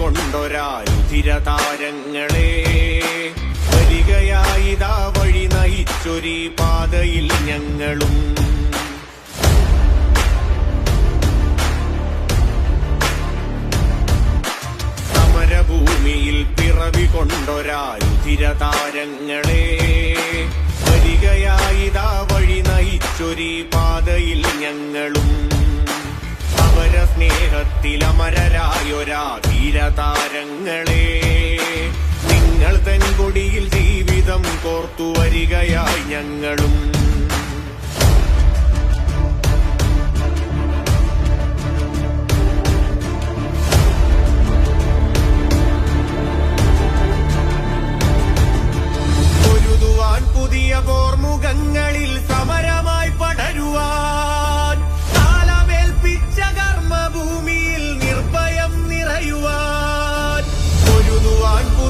പിറവി കൊണ്ടൊരായുധിര താരങ്ങളെ വരികയായിതാ വഴി നയിച്ചൊരീ പാതയിൽ ഞങ്ങളും. സമരഭൂമിയിൽ പിറവി കൊണ്ടൊരാരുതിരതാരങ്ങളെ വരികയായിതാ വഴി നയിച്ചൊരീ പാതയിൽ ഞങ്ങളും. അവര സ്നേഹത്തിലമരരായൊരാ ധീരതാരങ്ങളെ നിങ്ങൾ തെൻകൊടിയിൽ ജീവിതം കോർത്തു വരികയായി ഞങ്ങളും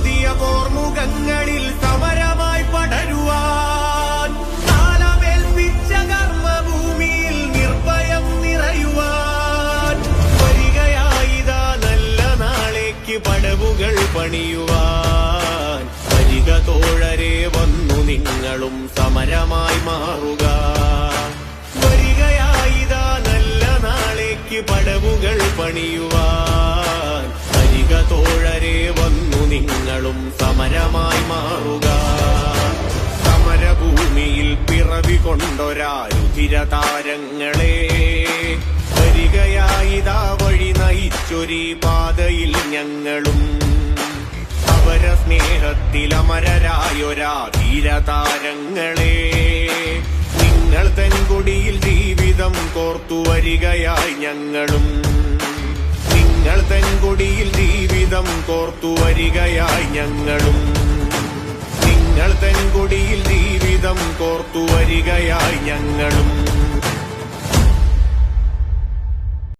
പുതിയ ഓർമുഖങ്ങളിൽ സമരമായി പടരുവാൻ. കാലമേൽപ്പിച്ച കർമ്മഭൂമിയിൽ നിർഭയം നിറയുവാൻ. വരികയായിതാ നല്ല നാളേക്ക് പടവുകൾ പണിയുവാൻ. വരിക തോഴരെ വന്നു നിങ്ങളും സമരമായി മാറുക. വരികയായിതാ നല്ല നാളേക്ക് പടവുകൾ പണിയുവാൻ. പിറവി കൊണ്ടൊരാരുതിരതാരങ്ങളെ വരികയായിതാ വഴി നയിച്ചൊരീ പാതയിൽ ഞങ്ങളും. അവര സ്നേഹത്തിലമരരായൊരാ ധീരതാരങ്ങളെ നിങ്ങൾ തെൻകുടിയിൽ ജീവിതം കോർത്തു വരികയായി ഞങ്ങളും. നിങ്ങൾ തെൻകുടിയിൽ ജീവിതം കോർത്തു വരികയായി ഞങ്ങളും. കോർത്തു വരികയായി ഞങ്ങളും.